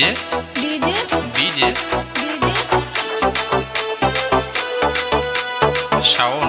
DJ? DJ. DJ. DJ. Sound